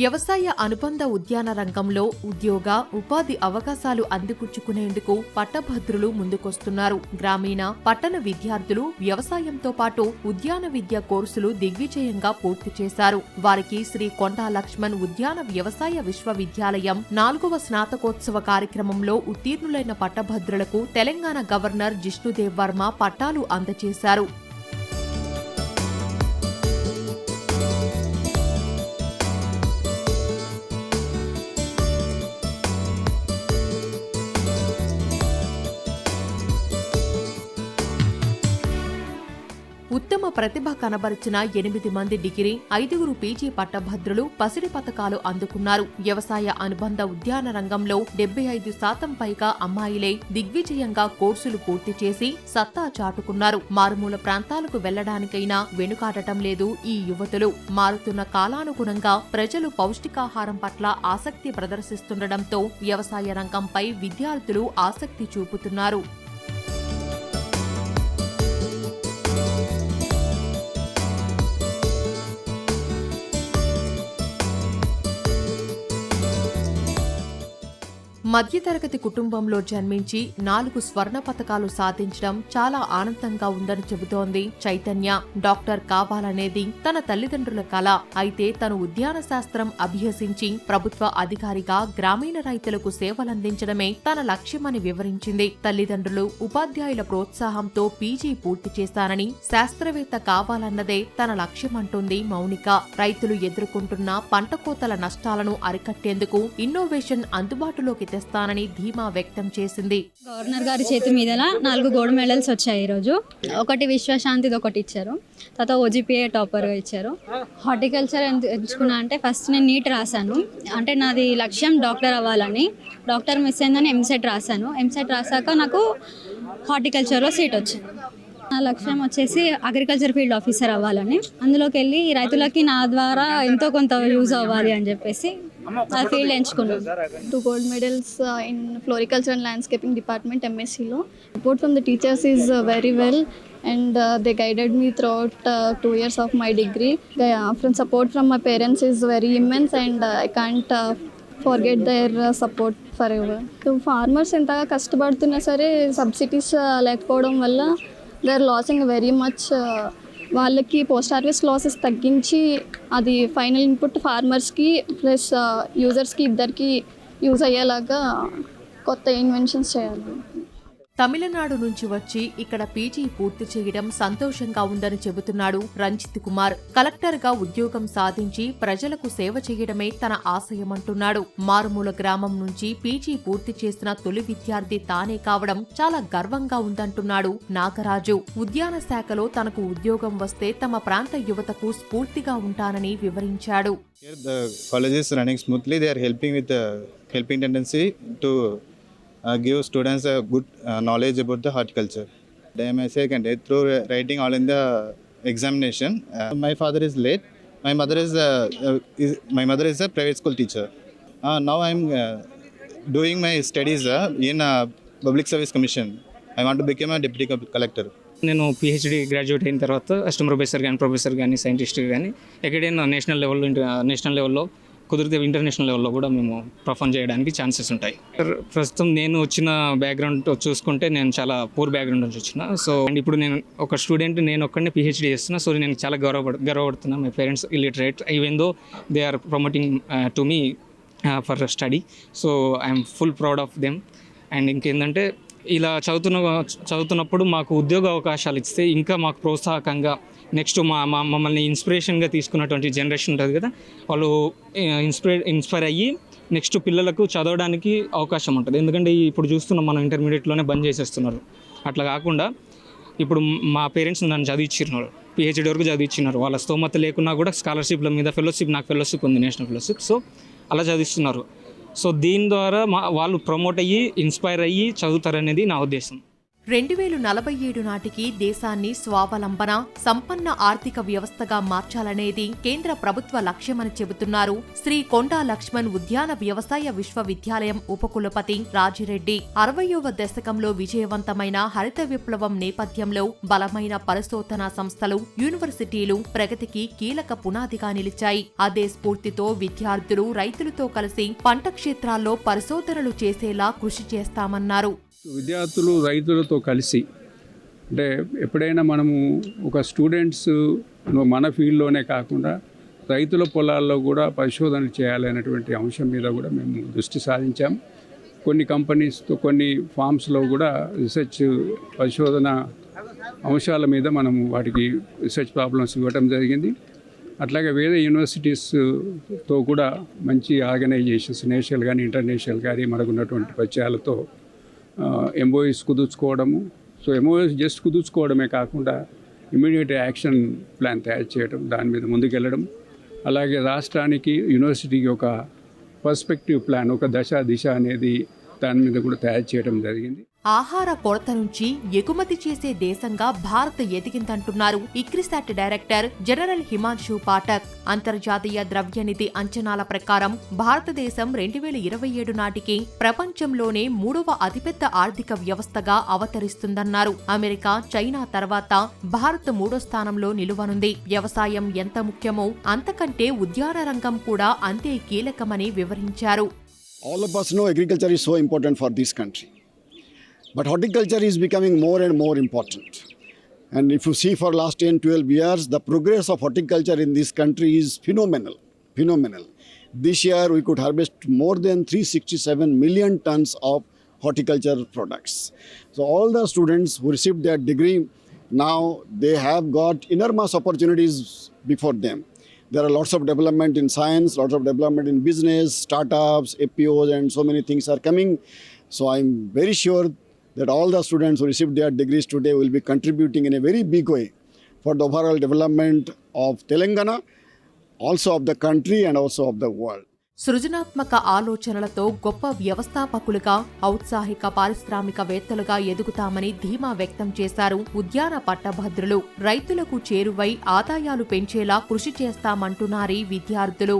వ్యవసాయ అనుబంధ ఉద్యాన రంగంలో ఉద్యోగ ఉపాధి అవకాశాలు అందిపుచ్చుకునేందుకు పట్టభద్రులు ముందుకొస్తున్నారు. గ్రామీణ పట్టణ విద్యార్థులు వ్యవసాయంతో పాటు ఉద్యాన విద్య కోర్సులు దిగ్విజయంగా పూర్తి చేశారు. వారికి శ్రీ కొండా లక్ష్మణ్ ఉద్యాన వ్యవసాయ విశ్వవిద్యాలయం నాలుగవ స్నాతకోత్సవ కార్యక్రమంలో ఉత్తీర్ణులైన పట్టభద్రులకు తెలంగాణ గవర్నర్ జిష్ణుదేవ్ వర్మ పట్టాలు అందజేశారు. ప్రతిభ కనబరిచిన ఎనిమిది మంది డిగ్రీ ఐదుగురు పీజీ పట్టభద్రులు పసిడి పథకాలు అందుకున్నారు. వ్యవసాయ అనుబంధ ఉద్యాన రంగంలో డెబ్బై ఐదు శాతం పైగా అమ్మాయిలే దిగ్విజయంగా కోర్సులు పూర్తి చేసి సత్తా చాటుకున్నారు. మారుమూల ప్రాంతాలకు వెళ్ళడానికైనా వెనుకాడటం లేదు ఈ యువతులు. మారుతున్న కాలానుగుణంగా ప్రజలు పౌష్టికాహారం పట్ల ఆసక్తి ప్రదర్శిస్తుండటంతో వ్యవసాయ రంగంపై విద్యార్థులు ఆసక్తి చూపుతున్నారు. మధ్యతరగతి కుటుంబంలో జన్మించి నాలుగు స్వర్ణ పథకాలు సాధించడం చాలా ఆనందంగా ఉందని చెబుతోంది చైతన్య. డాక్టర్ కావాలనేది తన తల్లిదండ్రుల కళ అయితే తను ఉద్యాన శాస్త్రం అభ్యసించి ప్రభుత్వ అధికారిగా గ్రామీణ రైతులకు సేవలందించడమే తన లక్ష్యమని వివరించింది. తల్లిదండ్రులు ఉపాధ్యాయుల ప్రోత్సాహంతో పీజీ పూర్తి చేశానని శాస్త్రవేత్త కావాలన్నదే తన లక్ష్యమంటుంది మౌనిక. రైతులు ఎదుర్కొంటున్న పంట కోతల నష్టాలను అరికట్టేందుకు ఇన్నోవేషన్ అందుబాటులోకి చేస్తానని ధీమా వ్యక్తం చేసింది. గవర్నర్ గారి చేతి మీద నాలుగు గోల్డ్ మెడల్స్ వచ్చాయి ఈరోజు. ఒకటి విశ్వశాంతిది ఒకటి ఇచ్చారు. తర్వాత ఓజీపీఏ టాపర్గా ఇచ్చారు. హార్టికల్చర్ ఎందు- ఎంచుకున్నా అంటే ఫస్ట్ నేను నీట్ రాశాను. అంటే నాది లక్ష్యం డాక్టర్ అవ్వాలని. డాక్టర్ మిస్ అయిందని ఎంసెట్ రాశాను. ఎంసెట్ రాశాక నాకు హార్టికల్చర్లో సీట్ వచ్చింది. నా లక్ష్యం వచ్చేసి అగ్రికల్చర్ ఫీల్డ్ ఆఫీసర్ అవ్వాలని. అందులోకి వెళ్ళి రైతులకి నా ద్వారా ఎంతో కొంత యూజ్ అవ్వాలి అని చెప్పేసి ఫీల్డ్ ఎంచుకున్నాను two gold medals in floriculture and landscaping department ఎంఎస్సిలో report from the teachers is very well and they guided me throughout two years of my degree from support from my parents is very immense and I can't forget their support forever to farmers ఎంతగా కష్టపడుతున్నా సరే subsidies లేకపోవడం వల్ల they are losing very much వాళ్ళకి post harvest losses తగ్గించి అది final input ఫార్మర్స్కి plus యూజర్స్కి ఇద్దరికి యూజ్ అయ్యేలాగా కొత్త ఇన్వెన్షన్స్ చేయాలి. తమిళనాడు నుంచి వచ్చి ఇక్కడ పీజీ పూర్తి చేయడం సంతోషంగా ఉందని చెబుతున్నాడు రంజిత్ కుమార్. కలెక్టర్గా ఉద్యోగం సాధించి ప్రజలకు సేవ చేయడమే తన ఆశయమంటున్నాడు. మారుమూల గ్రామం నుంచి పీజీ పూర్తి చేసిన తొలి విద్యార్థి తానే కావడం చాలా గర్వంగా ఉందంటున్నాడు నాగరాజు. ఉద్యాన శాఖలో తనకు ఉద్యోగం వస్తే తమ ప్రాంత యువతకు స్ఫూర్తిగా ఉంటానని వివరించాడు. Here the college is running smoothly. They are helping with the helping tendency to give students good knowledge about the horticulture day my second day through writing all in the examination my father is late my mother is my mother is a private school teacher now I'm doing my studies in public service commission I want become a deputy collector నేను PhD graduate అయిన తర్వాత అస్టమ్ professor కానీ professor కానీ scientist కానీ ఎక్కడైనా national లెవెల్లో national లెవెల్లో కుదిరితే ఇంటర్నేషనల్ లెవెల్లో కూడా మేము పర్ఫామ్ చేయడానికి ఛాన్సెస్ ఉంటాయి. ప్రస్తుతం నేను వచ్చిన బ్యాక్గ్రౌండ్ చూసుకుంటే నేను చాలా పూర్ బ్యాక్గ్రౌండ్ నుంచి వచ్చిన. సో అండ్ ఇప్పుడు నేను ఒక స్టూడెంట్ నేను ఒక్కడనే పిహెచ్డి చేస్తున్నా. సో నేను చాలా గౌరవ గర్వపడుతున్నాను my parents illiterate even though they are promoting to me for study so I'm full proud of them and ఇంకేంటంటే ఇలా చదువుతున్న చదువుతున్నప్పుడు మాకు ఉద్యోగ అవకాశాలు ఇస్తే ఇంకా మాకు ప్రోత్సాహకంగా నెక్స్ట్ మా మా మమ్మల్ని ఇన్స్పిరేషన్గా తీసుకున్నటువంటి జనరేషన్ ఉంటుంది కదా వాళ్ళు ఇన్స్పైర్ ఇన్స్పైర్ అయ్యి నెక్స్ట్ పిల్లలకు చదవడానికి అవకాశం ఉంటుంది. ఎందుకంటే ఇప్పుడు చూస్తున్నాం మనం ఇంటర్మీడియట్లోనే బంద్ చేసేస్తున్నారు. అట్లా కాకుండా ఇప్పుడు మా పేరెంట్స్ నన్ను చదివించినారు పిహెచ్డి వరకు చదివించినారు వాళ్ళ స్తోమత లేకున్నా కూడా స్కాలర్షిప్ల మీద ఫెలోషిప్ నాకు ఫెలోషిప్ ఉంది నేషనల్ ఫెలోషిప్ సో అలా చదివిస్తున్నారు. సో దీని ద్వారా మా వాళ్ళు ప్రమోట్ అయ్యి ఇన్స్పైర్ అయ్యి చదువుతారనేది నా ఉద్దేశం. రెండు వేల నలభై ఏడు నాటికి దేశాన్ని స్వావలంబన సంపన్న ఆర్థిక వ్యవస్థగా మార్చాలనేది కేంద్ర ప్రభుత్వ లక్ష్యమని చెబుతున్నారు. శ్రీ కొండా లక్ష్మణ్ ఉద్యాన వ్యవసాయ విశ్వవిద్యాలయం ఉపకులపతి రాజిరెడ్డి. అరవయవ దశకంలో విజయవంతమైన హరిత విప్లవం నేపథ్యంలో బలమైన పరిశోధనా సంస్థలు యూనివర్సిటీలు ప్రగతికి కీలక పునాదిగా నిలిచాయి. అదే స్ఫూర్తితో విద్యార్థులు రైతులతో కలిసి పంట క్షేత్రాల్లో పరిశోధనలు చేసేలా కృషి చేస్తామన్నారు. విద్యార్థులు రైతులతో కలిసి అంటే ఎప్పుడైనా మనము ఒక స్టూడెంట్స్ మన ఫీల్డ్లోనే కాకుండా రైతుల పొలాల్లో కూడా పరిశోధన చేయాలనేటువంటి అంశం మీద కూడా మేము దృష్టి సాధించాం. కొన్ని కంపెనీస్తో కొన్ని ఫామ్స్లో కూడా రీసెర్చ్ పరిశోధన అంశాల మీద మనము వాటికి రీసెర్చ్ ప్రాబ్లమ్స్ ఇవ్వటం జరిగింది. అట్లాగే వేరే యూనివర్సిటీస్తో కూడా మంచి ఆర్గనైజేషన్స్ నేషనల్ కానీ ఇంటర్నేషనల్ కానీ మనకున్నటువంటి పరిచయాలతో ఎంఓఎస్ కుదుర్చుకోవడము. సో ఎంఓఎస్ జస్ట్ కుదుర్చుకోవడమే కాకుండా ఇమీడియట్ యాక్షన్ ప్లాన్ తయారు చేయడం దాని మీద ముందుకెళ్ళడం. అలాగే రాష్ట్రానికి యూనివర్సిటీకి ఒక పర్స్పెక్టివ్ ప్లాన్ ఒక దశ దిశ అనేది దాని మీద కూడా తయారు చేయడం జరిగింది. ఆహార కొరత నుంచి ఎగుమతి చేసే దేశంగా Bharat ఎదిగిందంటున్నారు ICRISAT director general Himanshu Pathak. అంతర్జాతీయ ద్రవ్యనిధి అంచనాల ప్రకారం భారతదేశం రెండు వేల ఇరవై ఏడు నాటికి ప్రపంచంలోనే మూడవ అతిపెద్ద ఆర్థిక వ్యవస్థగా అవతరిస్తుందన్నారు. అమెరికా చైనా తర్వాత భారత్ మూడో స్థానంలో నిలువనుంది. వ్యవసాయం ఎంత ముఖ్యమో అంతకంటే ఉద్యాన రంగం కూడా అంతే కీలకమని వివరించారు. All of us know agriculture is so important for this country. But horticulture is becoming more and more important. And if you see for last 10, 12 years, the progress of horticulture in this country is phenomenal. Phenomenal. This year we could harvest more than 367 million tons of horticulture products. So all the students who received their degree now they have got enormous opportunities before them. There are lots of development in science, lots of development in business, startups, APOs, and so many things are coming. So I'm very sure that all the students who received their degrees today will be contributing in a very big way for the overall development of Telangana, also of the country, and also of the world. సృజనాత్మక ఆలోచనలతో గొప్ప వ్యవస్థాపకులుగా ఔత్సాహిక పారిశ్రామికవేత్తలుగా ఎదుగుతామని ధీమా వ్యక్తం చేశారు ఉద్యాన పట్టభద్రులు. రైతులకు చేరువై ఆదాయాలు పెంచేలా కృషి చేస్తామంటున్నారీ విద్యార్థులు.